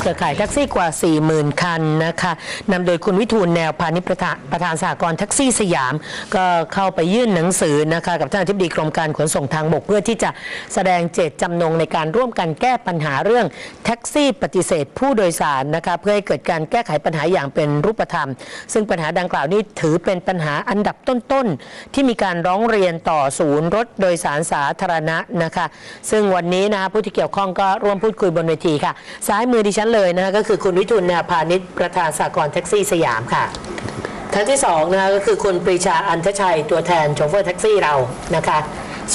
เครือข่ายแท็กซี่กว่า 40,000 คันนะคะนำโดยคุณวิทูลแนวพาณิชย์ประธานประธานสหกรณ์แท็กซี่สยาม ก็เข้าไปยื่นหนังสือนะคะกับท่านอธิบดีกรมการขนส่งทางบกเพื่อที่จะแสดงเจตจำนงในการร่วมกันแก้ปัญหาเรื่องแท็กซี่ปฏิเสธผู้โดยสารนะคะเพื่อให้เกิดการแก้ไขปัญหาอย่างเป็นรูปธรรม ซึ่งปัญหาดังกล่าวนี้ถือเป็นปัญหาอันดับต้นๆ ที่มีการร้องเรียนต่อศูนย์รถโดยสารสาธารณะนะคะ ซึ่งวันนี้นะคะผู้ที่เกี่ยวข้องก็ร่วมพูดคุยบนเวทีค่ะ ซ้ายมือดิฉันเลยนะคะก็คือคุณวิทูลนาพาณิชย์ประธานสากลแท็กซี่สยามค่ะท่านที่สองนะคะก็คือคุณปรีชาอันทชัยตัวแทนโชเฟอร์แท็กซี่เรานะคะ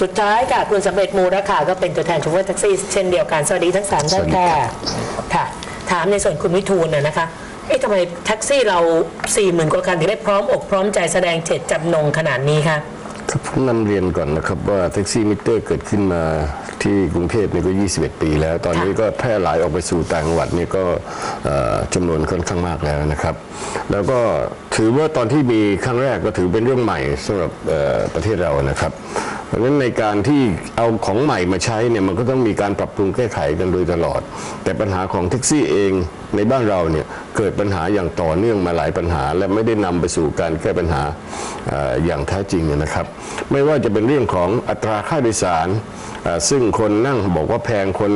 สุดท้ายค่ะคุณสำเร็จมูลค่ะก็เป็นตัวแทนโชเฟอร์แท็กซี่เช่นเดียวกันสวัสดีทั้งสามท่านค่ะค่ะ ถามในส่วนคุณวิทูลนะนะคะเอ๊ะทำไมแท็กซี่เรา4ี่หมื่นกว่าคันถึงได้พร้อมอกพร้อมใจแสดงเจตจำนงขนาดนี้คะ ครับผมนำเรียนก่อนนะครับว่าแท็กซี่มิเตอร์เกิดขึ้นมาที่กรุงเทพนี่ก็ 21 ปีแล้ว ตอนนี้ก็แพร่หลายออกไปสู่ต่างจังหวัดนี่ก็จำนวนค่อนข้างมากแล้วนะครับ แล้วก็ถือว่าตอนที่มีครั้งแรกก็ถือเป็นเรื่องใหม่สำหรับประเทศเรานะครับ เพราะฉะนั้นในการที่เอาของใหม่มาใช้เนี่ยมันก็ต้องมีการปรับปรุงแก้ไขกันโดยตลอด แต่ปัญหาของแท็กซี่เองในบ้านเราเนี่ยเกิดปัญหาอย่างต่อเนื่องมาหลายปัญหา และไม่ได้นำไปสู่การแก้ปัญหาออย่างแท้จริงนะครับ ไม่ว่าจะเป็นเรื่องของอัตราค่าโดยสารซึ่งคนนั่งบอกว่าแพงคน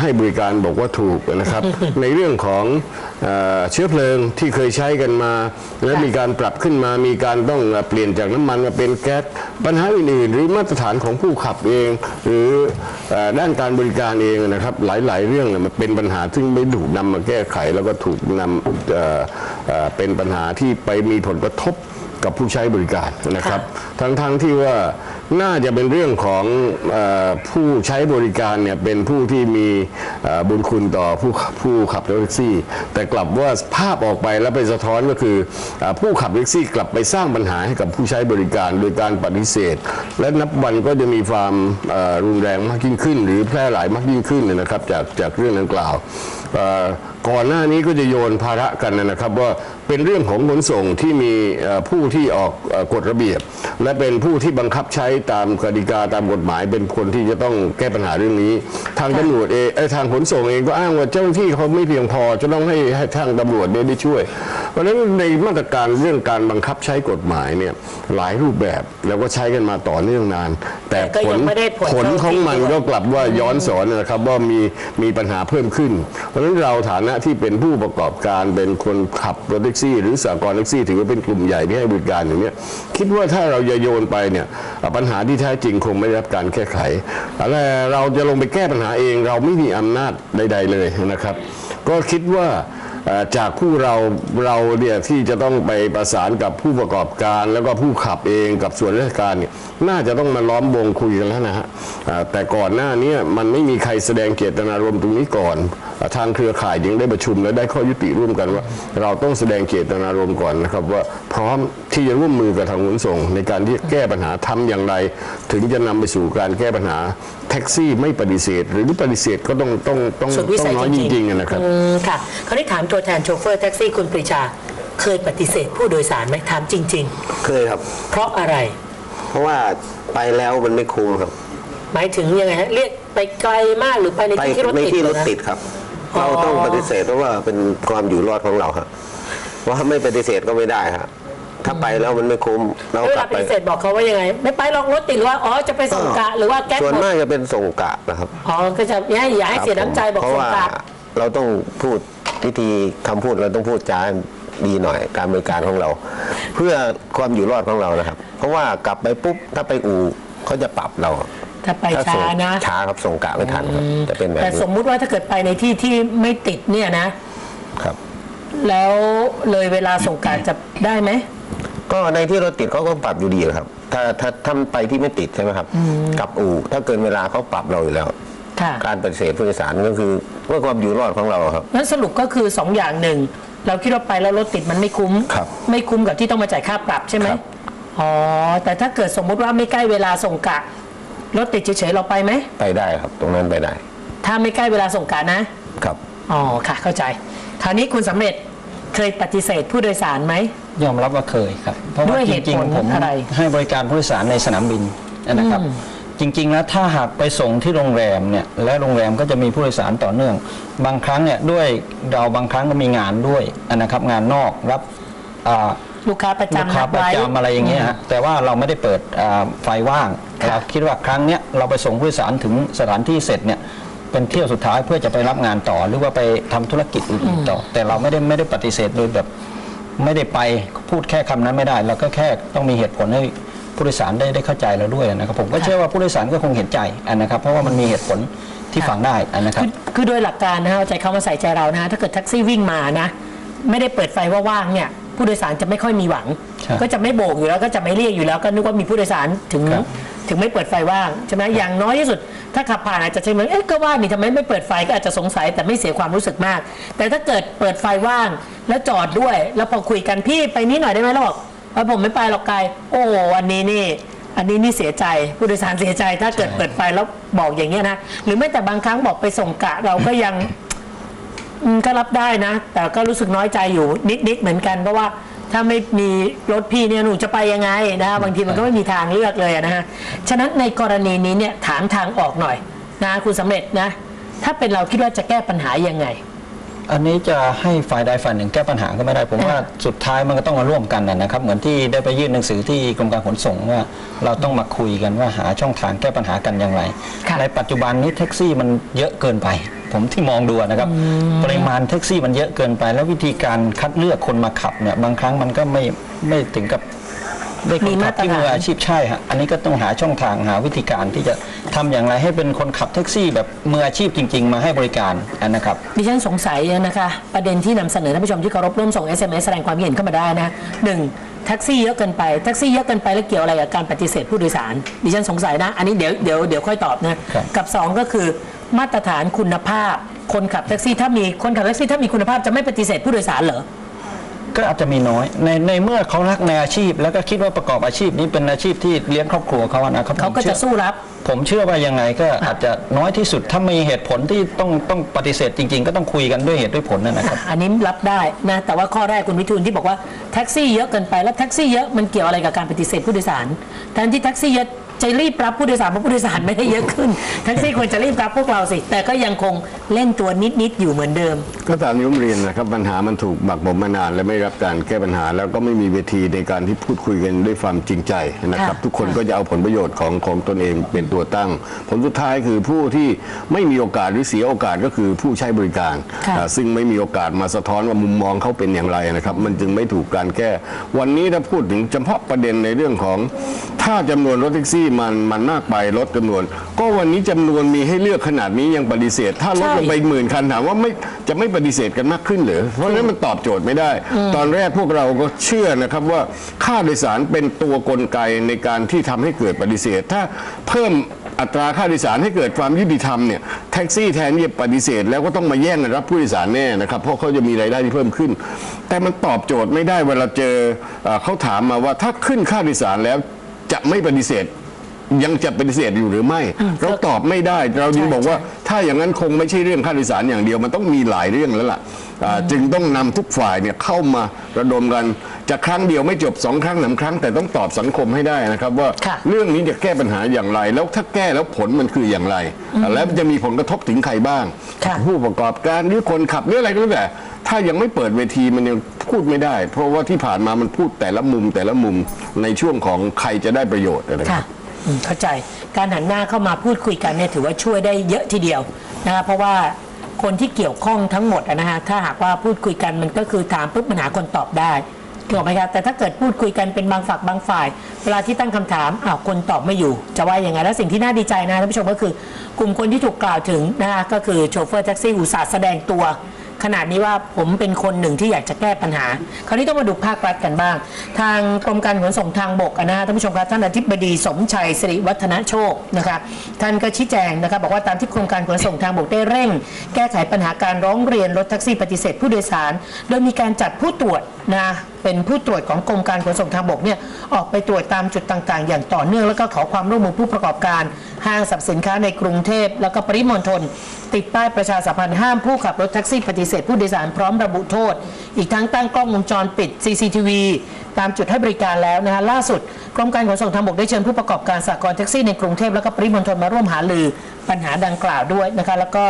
ให้บริการบอกว่าถูกนะครับ ในเรื่องของเอ่อเชื้อเพลิงที่เคยใช้กันมา และมีการปรับขึ้นมามีการต้องเปลี่ยนจากน้ำมันมาเป็นแก๊สปัญหาอื่นๆ หรือมาตรฐานของผู้ขับเอง หรือเอ่อด้านการบริการเองนะครับ หลายๆ เรื่องเนี่ยมันเป็นปัญหาซึ่งไม่ถูกนำมาแก้ไข แล้วก็ถูกนำเอ่อเอ่อเป็นปัญหาที่ไปมีผลกระทบกับผู้ใช้บริการนะครับ ทั้งๆที่ว่า น่าจะเป็นเรื่องของอผู้ใช้บริการเนี่ยเป็นผู้ที่มีบุญคุณต่อผู้ผู้ขับรถแท็กซี่ แต่กลับว่าภาพออกไปแล้วไปสะท้อนก็คืออผู้ขับแท็กซี่กลับไปสร้างปัญหาให้กับผู้ใช้บริการโดยการปฏิเสธ และนับวันก็จะมีความรุนแรงมากยิ่งขึ้น หรือแพร่หลายมากยิ่งขึ้นนะครับจากจากเรื่องดังกล่าว ก่อนหน้านี้ก็จะโยนภาระกันนะครับ ว่าเป็นเรื่องของขนส่งที่มีผู้ที่ออกกฎระเบียบ และเป็นผู้ที่บังคับใช้ตามกติกาตามกฎหมาย เป็นคนที่จะต้องแก้ปัญหาเรื่องนี้ ทางตำรวจเองเอ้ทางขนส่งเองก็อ้างว่าเจ้าหน้าที่เขาไม่เพียงพอจะต้องให้ให้ทางตำรวจเนี่ยได้ช่วย เพราะฉะนั้นในมาตรการเรื่องการบังคับใช้กฎหมายเนี่ยหลายรูปแบบแล้วก็ใช้กันมาต่อเนื่องนาน แต่ผลผลของมันก็กลับว่าย้อนสอนนะครับว่ามีมีปัญหาเพิ่มขึ้น เพราะฉะนั้นเราฐานะที่เป็นผู้ประกอบการเป็นคนขับรถแท็กซี่ หรือสากลแท็กซี่ ถือว่าเป็นกลุ่มใหญ่ที่ให้บริการอย่างเนี้ยคิดว่าถ้าเราจะโยนไปเนี่ยปัญหาที่แท้จริงคงไม่ได้รับการแก้ไขและเราจะลงไปแก้ปัญหาเองเราไม่มีอำนาจใด ๆเลยนะครับ ก็คิดว่า จากผู้เราเราเนี่ยที่จะต้องไปประสานกับผู้ประกอบการ แล้วก็ผู้ขับเองกับส่วนราชการเนี่ยน่าจะต้องมาล้อมวงคุยกันแล้วนะฮะแต่ก่อนหน้านี้มันไม่มีใครแสดงเจตนารมณ์ตรงนี้ก่อน ทางเครือข่ายยังได้ประชุมและได้ข้อยุติร่วมกันว่า เราต้องแสดงเจตนารมณ์ก่อนนะครับว่าพร้อมที่จะร่วมมือกับทางขนส่ง ในการที่แก้ปัญหาทำอย่างไร ถึงจะนำไปสู่การแก้ปัญหา ท็กซี่ไม่ปฏิเสธ หรือปฏิเสธก็ต้องต้องต้องสุดวิต้อสังยน้อยจจริงริงๆอะนะครับ อืมค่ะคราวนี้ถามตัวแทนโชเฟอร์แท็กซี่คุณปรีชา เคยปฏิเสธผู้โดยสารไหมถามจริง เคยครับ ๆ เพราะอะไร เพราะว่าไปแล้วมันไม่คุ้มครับ หมายถึงยังไงฮะเรียกไปไกลมากหรือไปในไปที่ที่รถในติดที่รถเหอติดครับ อ๋อ เราต้องปฏิเสธเพราะว่าเป็นความอยู่รอดของเราครับว่าไม่ปฏิเสธก็ไม่ได้ครับ ถ้าไปแล้วมันไม่คุ้มเราเวกลาลับปไปฏิเสธบอกเขาว่ายังไง ไม่ไปหรอกรถติดหรือว่าอ๋อจะไปส่งกะหรือว่าแก๊สส่วนหมดมากจะเป็นส่งกะนะครับอ๋อก็จะอย่าอย่าให้เสียน้ำใจบอกเพราะส่งว่ากะเราต้องพูดวิธีคำพูดเราต้องพูดจาดีหน่อย การบริการของเรา เพื่อความอยู่รอดของเรานะครับ เพราะว่ากลับไปปุ๊บถ้าไปอู่เขาจะปรับเราถ้าไปถ้ช้าส่งนะ ช้าครับส่งกะไม่ทันครับจะเป็นแบบแต่นี้สมมุติว่าถ้าเกิดไปในที่ที่ไม่ติดเนี่ยนะ ครับ แล้วเลยเวลาส่งกะจะได้ไหม ก็ในที่รถติดเขาก็ปรับอยู่ดีครับ ถ้าถ้าถ้าไปที่ไม่ติดใช่ไหมครับกับอู่ถ้าเกินเวลาเขาปรับเราอยู่แล้วค่ะการปฏิเสธผู้โดยสารก็คือเพื่อความอยู่รอดของเราครับนั้นสรุปก็คือสองอย่างหนึ่งเราคิดว่าไปแล้วรถติดมันไม่คุ้มครับไม่คุ้มกับที่ต้องมาจ่ายค่าปรับใช่ไหมครับอ๋อแต่ถ้าเกิดสมมุติว่าไม่ใกล้เวลาส่งกะรถติดเฉยๆเราไปไหมไปได้ครับ ตรงนั้นไปได้ ถ้าไม่ใกล้เวลาส่งกะนะครับอ๋อค่ะเข้าใจคราวนี้คุณสำเร็จ เคยปฏิเสธผู้โดยสารไหม ยอมรับว่าเคยครับเพราะด้ว่าวยจเหตุริงผลๆผมอะไร ให้บริการผู้โดยสารในสนามบินนะครับ จริง ๆ แล้วถ้าหากไปส่งที่โรงแรมเนี่ยและโรงแรมก็จะมีผู้โดยสารต่อเนื่อง บางครั้งเนี่ยด้วยเราบางครั้งก็มีงานด้วยนะครับ งานนอกรับอ่า ลูกค้าประลูกจำค้านัดประไว้ จำอะไรอย่างเงี้ยฮะแต่ว่าเราไม่ได้เปิดอ่าไฟว่างค่ะ เราคิดว่าครั้งเนี้ยเราไปส่งผู้โดยสารถึงสถานที่เสร็จเนี่ย เป็นเที่ยวสุดท้ายเพื่อจะไปรับงานต่อ หรือว่าไปทำธุรกิจอื่นๆต่อ แต่เราไม่ได้ไม่ได้ปฏิเสธโดยแบบไม่ได้ไปพูดแค่คำนั้นไม่ได้ เราก็แค่ต้องมีเหตุผลให้ผู้โดยสารได้ได้เข้าใจเราด้วยนะครับผมก็เชื่อว่าผู้โดยสารก็คงเห็นใจนะครับ เพราะว่ามันมีเหตุผลที่ฟังได้นะครับ คือคือโดยหลักการนะฮะเอาใจเขามาใส่ใจเรานะฮะถ้าเกิดแท็กซี่วิ่งมานะ ไม่ได้เปิดไฟว่าว่างเนี่ยผู้โดยสารจะไม่ค่อยมีหวังใช่ก็จะไม่โบกอยู่แล้วก็จะไม่เรียกอยู่แล้ว ก็นึกว่ามีผู้โดยสารถึงครับถึงไม่เปิดไฟว่างใช่ไหมอย่างน้อยที่สุด ถ้าขับผ่านอาจจะใช่ไหมเอ๊ะก็ว่านี่ทำไมไม่เปิดไฟก็อาจจะสงสัยแต่ไม่เสียความรู้สึกมาก แต่ถ้าเกิดเปิดไฟว่างแล้วจอดด้วย แล้วพอคุยกันพี่ไปนี้หน่อยได้ไหมเราบอกเออผมไม่ไปหรอกไกลโอ้อันนี้นี่อันนี้นี่เสียใจผู้โดยสารเสียใจถ้าเกิดเปิดไฟแล้วบอกอย่างเงี้ยนะหรือไม่แต่บางครั้งบอกไปส่งกะเราก็ยังก็รับได้นะ แต่ก็รู้สึกน้อยใจอยู่นิดๆเหมือนกันเพราะว่า ถ้าไม่มีรถพี่เนี่ยหนูจะไปยังไงนะบางทีมันก็ไม่มีทางเลือกเลยอะนะฮะฉะนั้นในกรณีนี้เนี่ยถามทางออกหน่อยนะคุณสำเร็จนะ ถ้าเป็นเราคิดว่าจะแก้ปัญหายังไง อันนี้จะให้ฝ่ายใดฝ่ายหนึ่งแก้ปัญหาก็ไม่ได้ผมว่าสุดท้ายมันก็ต้องมาร่วมกันนะนะครับ เหมือนที่ได้ไปยื่นหนังสือที่กรมการขนส่งว่า เราต้องมาคุยกันว่าหาช่องทางแก้ปัญหากันอย่างไรค่ะในปัจจุบันนี้แท็กซี่มันเยอะเกินไป ผมที่มองดูนะครับ ปริมาณแท็กซี่มันเยอะเกินไป แล้ววิธีการคัดเลือกคนมาขับเนี่ยบางครั้งมันก็ไม่ไม่ถึงกับได้คนมีขัมาบตรที่ฐานมืออาชีพใช่ฮะอันนี้ก็ต้องหาช่องทางหาวิธีการที่จะทำอย่างไรให้เป็นคนขับแท็กซี่ แบบมืออาชีพจริง ๆ มาให้บริการนะครับดิฉันสงสัยนะคะประเด็นที่นำเสนอท่านผู้ชมที่เคารพร่วมส่ง SMS แสดงความคิดเห็นเข้ามาได้นะหนึ่งแท็กซี่เยอะเกินไปแท็กซี่เยอะเกินไปแล้วเกี่ยวอะไรกับการปฏิเสธผู้โดยสารดิฉันสงสัยนะ อันนี้เดี๋ยวเดี๋ยวเดี๋ยวค่อยตอบนะครับกับสองก็คือ มาตรฐานคุณภาพ คนขับแท็กซี่ถ้ามีคนขับแท็กซี่ถ้ามีคุณภาพจะไม่ปฏิเสธผู้โดยสารเหรอก็อาจจะมีน้อยในในเมื่อเขารักในอาชีพ แล้วก็คิดว่าประกอบอาชีพนี้เป็นอาชีพที่เลี้ยงครอบครัวเขาอะนะครับเขาก็ผมชื่จะอสู้รับ ผมเชื่อว่ายังไงก็อาจจะน้อยที่สุดถ้ามีเหตุผลที่ต้องต้องปฏิเสธจริง ๆ ก็ต้องคุยกันด้วยเหตุด้วยผลนั่นนะครับอันนี้รับได้นะแต่ว่าข้อแรกคุณวิทูลที่บอกว่าแท็กซี่เยอะเกินไปแล้วแท็กซี่เยอะมันเกี่ยวอะไรกับการปฏิเสธผู้โดยสารแทนที่แท็กซี่เยอะ จะรีบรับผู้โดยสารเพราะผู้โดยสารไม่ได้เยอะขึ้นแท็กซี่ควรจะรีบรับพวกเราสิ แต่ก็ยังคงเล่นตัวนิดๆอยู่เหมือนเดิม ก็ตามที่ผมเรียนนะครับปัญหามันถูกบักบ่มมานาน และไม่รับการแก้ปัญหา แล้วก็ไม่มีเวทีในการที่พูดคุยกันด้วยความจริงใจนะครับ ค่ะทุกคนก็จะเอาผลประโยชน์ของของตนเองเป็นตัวตั้ง ผลสุดท้ายคือผู้ที่ไม่มีโอกาสหรือเสียโอกาสก็คือผู้ใช้บริการค่ะ อ่า ซึ่งไม่มีโอกาสมาสะท้อนว่ามุมมองเขาเป็นอย่างไรนะครับ มันจึงไม่ถูกการแก้ วันนี้ถ้าพูดถึงเฉพาะประเด็นในเรื่องของ ถ้าจำนวนรถแท็กซี่มันมันมากไปลดจำนวน ก็วันนี้จำนวนมีให้เลือกขนาดนี้ยังปฏิเสธ ถ้าลดลงไปหมื่นคันถามว่าไม่จะไม่ปฏิเสธกันมากขึ้นเหรือเพราะฉะนั้นมันตอบโจทย์ไม่ได้ ตอนแรกพวกเราก็เชื่อนะครับว่าค่าโดยสารเป็นตัวกลไกในการที่ทำให้เกิดปฏิเสธ ถ้าเพิ่มอัตราค่าโดยสารให้เกิดความยุติธรรมเนี่ยแท็กซี่แทนที่จะปฏิเสธ แล้วก็ต้องมาแย่งกันรับผู้โดยสารแน่นะครับเพราะเขาจะมีรายได้ที่เพิ่มขึ้น แต่มันตอบโจทย์ไม่ได้เวลาเจอเอ่อเขาถามมาว่าถ้าขึ้นค่าโดยสารแล้วจะไม่ปฏิเสธ ยังจะปฏิเสธอยู่หรือไม่ เราตอบไม่ได้ เราจึงใช่บอกว่า ถ้าอย่างนั้นคงไม่ใช่เรื่องค่าโดยสารอย่างเดียว มันต้องมีหลายเรื่องแล้วล่ะอ่าจึงต้องนำทุกฝ่ายเนี่ยเข้ามาระดมกันจะครั้งเดียวไม่จบสองครั้งสามครั้ง แต่ต้องตอบสังคมให้ได้นะครับ ว่าค่ะเรื่องนี้จะแก้ปัญหาอย่างไร แล้วถ้าแก้แล้วผลมันคืออย่างไร แล้วมันจะมีผลกระทบถึงใครบ้างค่ะผู้ประกอบการหรือคนขับหรืออะไรก็แล้วแต่ถ้ายังไม่เปิดเวทีมันยังพูดไม่ได้ เพราะว่าที่ผ่านมามันพูดแต่ละมุมแต่ละมุมในช่วงของใครจะได้ประโยชน์นะคค่ะรับ อืมเข้าใจการหันหน้าเข้ามาพูดคุยกันเนี่ยถือว่าช่วยได้เยอะทีเดียวนะคะเพราะว่าคนที่เกี่ยวข้องทั้งหมดอะนะฮะถ้าหากว่าพูดคุยกันมันก็คือถามปุ๊บมันหาคนตอบได้ถูกไหมครับแต่ถ้าเกิดพูดคุยกันเป็นบางฝักบางฝ่าย เวลาที่ตั้งคำถามอ้าวคนตอบไม่อยู่ จะว่าอย่างไงและสิ่งที่น่าดีใจนะท่านผู้ชมก็คือกลุ่มคนที่ถูกกล่าวถึงนะคะก็คือโชเฟอร์แท็กซี่อุตสาห์แสดงตัว ขนาดนี้ว่าผมเป็นคนหนึ่งที่อยากจะแก้ปัญหา คราวนี้ต้องมาดูภาครัฐกันบ้าง ทางกรมการขนส่งทางบกนะฮะท่านผู้ชมครับท่านอธิบดีสมชัยสิริวัฒนโชคนะคะท่านก็ชี้แจงนะครับบอกว่าตามที่กรมการขนส่งทางบกได้เร่ง แก้ไขปัญหาการร้องเรียนรถแท็กซี่ปฏิเสธผู้โดยสาร โดยมีการจัดผู้ตรวจนะ เป็นผู้ตรวจของกรมการขนส่งทางบกเนี่ยออกไปตรวจตามจุดต่างๆ อย่างต่อเนื่องแล้วก็ขอความร่วมมือผู้ประกอบการ ห้างสรรพสินค้าในกรุงเทพ แล้วก็ปริมณฑลติดป้ายประชาสัมพันธ์ห้ามผู้ขับรถแท็กซี่ปฏิเสธผู้โดยสารพร้อมระบุโทษ อีกทั้งตั้งกล้องวงจรปิด CCTV ตามจุดให้บริการแล้วนะคะล่าสุดกรมการขนส่งทางบกได้เชิญผู้ประกอบการสากลแท็กซี่ในกรุงเทพแล้วก็ปริมณฑลมาร่วมหารือปัญหาดังกล่าวด้วยนะคะแล้วก็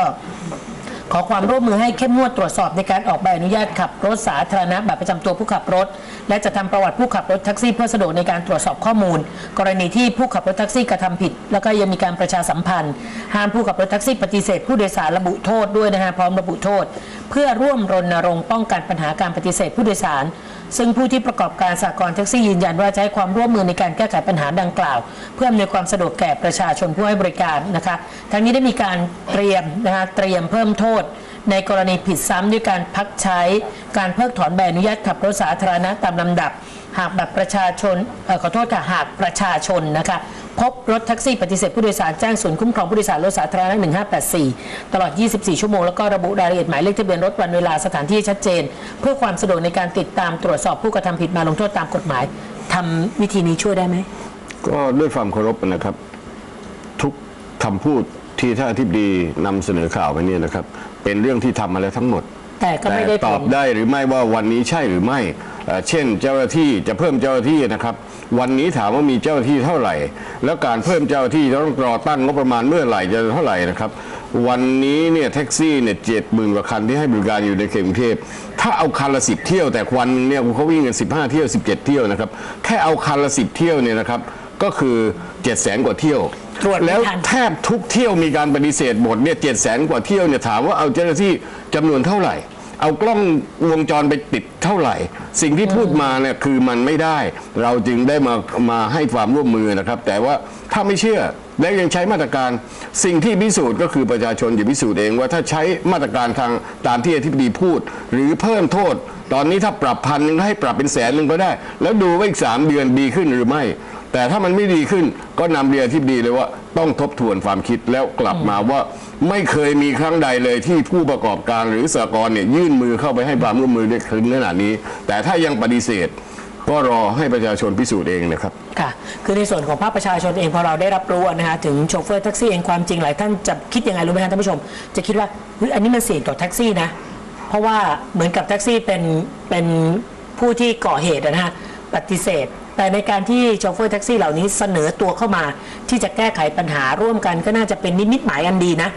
ขอความร่วมมือให้เข้มงวดตรวจสอบในการออกใบอนุญาตขับรถสาธารณะแบบประจำตัวผู้ขับรถ และจะทำประวัติผู้ขับรถแท็กซี่เพื่อสะดวกในการตรวจสอบข้อมูล กรณีที่ผู้ขับรถแท็กซี่กระทำผิด แล้วก็ยังมีการประชาสัมพันธ์ ห้ามผู้ขับรถแท็กซี่ปฏิเสธผู้โดยสารระบุโทษด้วยนะฮะพร้อมระบุโทษ เพื่อร่วมรณรงค์ป้องกันปัญหาการปฏิเสธผู้โดยสาร ซึ่งผู้ที่ประกอบการสากลแท็กซี่ยืนยันว่าจะให้ความร่วมมือในการแก้ไขปัญหาดังกล่าว เพื่ออำนวยความสะดวกแก่ประชาชนผู้ให้บริการนะคะทั้งนี้ได้มีการเตรียมนะคะเตรียมเพิ่มโทษ ในกรณีผิดซ้ำด้วยการพักใช้ การเพิกถอนใบอนุญาตขับรถสาธารณะตามลำดับ หากแบบประชาชนเอ่อขอโทษค่ะหากประชาชนนะคะพบรถแท็กซี่ปฏิเสธผู้โดยสารแจ้งศูนย์คุ้มครองผู้โดยสารรถสาธารณะ 1584 ตลอด 24 ชั่วโมง แล้วก็ระบุรายละเอียดหมายเลขทะเบียนรถวันเวลาสถานที่ชัดเจน เพื่อความสะดวกในการติดตามตรวจสอบผู้กระทำผิดมาลงโทษตามกฎหมายทำวิธีนี้ช่วยได้ไหม ก็ด้วยความเคารพนะครับ ทุกคำพูดที่ท่านอธิบดีนำเสนอข่าวไปเนี่ยนะครับ เป็นเรื่องที่ทำมาแล้วทั้งหมด แต่ก็ไม่ได้ตอบผลได้หรือไม่ว่าวันนี้ใช่หรือไม่ เช่นเจ้าหน้าที่จะเพิ่มเจ้าหน้าที่นะครับ วันนี้ถามว่ามีเจ้าหน้าที่เท่าไหร่ แล้วการเพิ่มเจ้าหน้าที่ต้องรอตั้งงบประมาณเมื่อไหร่จะเท่าไหร่นะครับ วันนี้เนี่ยแท็กซี่เนี่ยเจ็ดหมื่นกว่าคันที่ให้บริการอยู่ในเขตกรุงเทพถ้าเอาคันละสิบเที่ยวแต่วันเนี่ยเขาวิ่งกันสิบห้าเที่ยวสิบเจ็ดเที่ยวนะครับแค่เอาคันละสิบเที่ยวเนี่ยนะครับก็คือเจ็ดแสนกว่าเที่ยวตรวจแล้วแทบทุกเที่ยวมีการปฏิเสธหมดเนี่ยเจ็ดแสนกว่าเที่ยวเนี่ยถามว่าเอาเจ้าหน้าที่จำนวนเท่าไหร่ เอากล้องวงจรไปติดเท่าไหร่ สิ่งที่พูดมาเนี่ยคือมันไม่ได้ เราจึงได้มามาให้ความร่วมมือนะครับ แต่ว่าถ้าไม่เชื่อและยังใช้มาตรการสิ่งที่พิสูจน์ก็คือประชาชนจะพิสูจน์เองว่าถ้าใช้มาตรการทางตามที่อธิบดีพูด หรือเพิ่มโทษ ตอนนี้ถ้าปรับพันหนึ่งให้ปรับเป็นแสนหนึ่งก็ได้ แล้วดูว่าอีกสามเดือนดีขึ้นหรือไม่ แต่ถ้ามันไม่ดีขึ้นก็นำเรียนที่ดีเลยว่า ต้องทบทวนความคิดแล้วกลับมาว่าไม่เคยมีครั้งใดเลยที่ผู้ประกอบการหรือสหกรณ์เนี่ยยื่นมือเข้าไปให้ความร่วมมือได้ถึงขนาดนี้ แต่ถ้ายังปฏิเสธ ก็รอให้ประชาชนพิสูจน์เองนะครับ ค่ะ คือในส่วนของภาคประชาชนเองพอเราได้รับรู้นะคะถึงโชเฟอร์แท็กซี่เองความจริงหลายท่านจะคิดยังไงรู้ไหมคะท่านผู้ชม จะคิดว่าเฮ้ยอันนี้มันเสี่ยงต่อแท็กซี่นะ เพราะว่าเหมือนกับแท็กซี่เป็นเป็นผู้ที่ก่อเหตุนะฮะปฏิเสธ แต่ในการที่โชเฟอร์แท็กซี่เหล่านี้เสนอตัวเข้ามา ที่จะแก้ไขปัญหาร่วมกันก็น่าจะเป็นนิมิตหมายอันดีนะ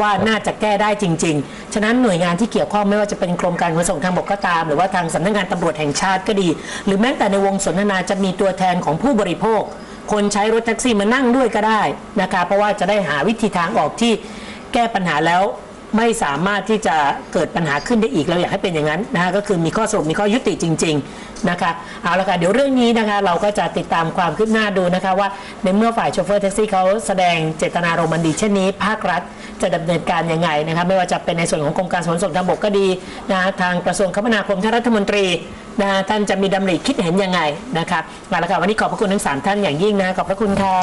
ว่าน่าจะแก้ได้จริง ๆ ฉะนั้นหน่วยงานที่เกี่ยวข้องไม่ว่าจะเป็นกรมการขนส่งทางบกก็ตาม หรือว่าทางสำนักงานตำรวจแห่งชาติก็ดี หรือแม้แต่ในวงสนทนาจะมีตัวแทนของผู้บริโภค คนใช้รถแท็กซี่มานั่งด้วยก็ได้นะคะเพราะว่าจะได้หาวิธีทางออกที่แก้ปัญหาแล้ว ไม่สามารถที่จะเกิดปัญหาขึ้นได้อีกเราอยากให้เป็นอย่างนั้นนะคะก็คือมีข้อสรุปมีข้อยุติจริง ๆนะคะเอาละค่ะเดี๋ยวเรื่องนี้นะคะเราก็จะติดตามความคืบหน้าดูนะคะว่าในเมื่อฝ่ายโชเฟอร์แท็กซี่เขาแสดงเจตนารมณ์อันดีเช่นนี้ ภาครัฐจะดำเนินการยังไงนะคะไม่ว่าจะเป็นในส่วนของกรมการขนส่งทางบกก็ดีนะทางกระทรวงคมนาคมท่านรัฐมนตรีนะท่านจะมีดำริคิดเห็นยังไงนะคะเอาละค่ะวันนี้ขอบพระคุณทั้งสามท่านอย่างยิ่งนะขอบพระคุณค่ะ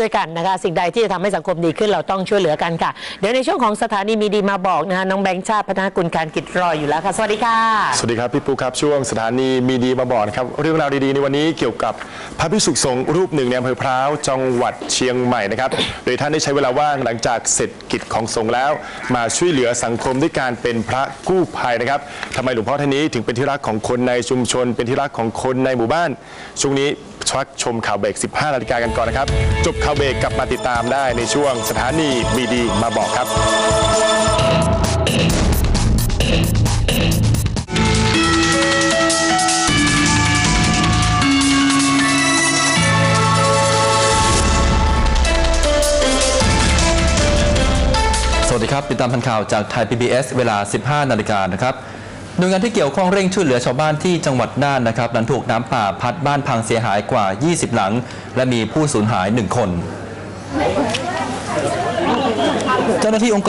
ช่วยกันนะคะสิ่งใดที่จะทำให้สังคมดีขึ้นเราต้องช่วยเหลือกันค่ะ เดี๋ยวในช่วงของสถานีมีดีมาบอกนะคะน้องแบงค์ชาติพัฒนากุลการกิจรออยู่แล้วค่ะสวัสดีค่ะ สวัสดีครับพี่ปุ๊ครับช่วงสถานีมีดีมาบอกนะครับเรื่องราวดีๆในวันนี้เกี่ยวกับพระพิสุขสงฆ์รูปหนึ่งในอำเภอพร้าวจังหวัดเชียงใหม่นะครับโดยท่านได้ใช้เวลาว่างหลังจากเสร็จกิจของสงฆ์แล้ว มาช่วยเหลือสังคมด้วยการเป็นพระกู้ภัยนะครับทำไมหลวงพ่อท่านนี้ถึงเป็นที่รักของคนในชุมชน เป็นที่รักของคนในหมู่บ้านช่วงนี้ ชักชมข่าวเบรก 15 นาฬิกากันก่อนนะครับ จบข่าวเบรกกลับมาติดตามได้ในช่วงสถานีมีดีมาบอกครับ สวัสดีครับ ติดตามทันข่าวจากไทย PBS เวลา 15 นาฬิกานะครับ หน่วยงานที่เกี่ยวข้องเร่งช่วยเหลือชาวบ้านที่จังหวัดน่านนะครับหลังถูกน้ำป่าพัดบ้านพังเสียหายกว่า 20 หลัง และมีผู้สูญหาย 1 คน เจ้าหน้าที่องค์กร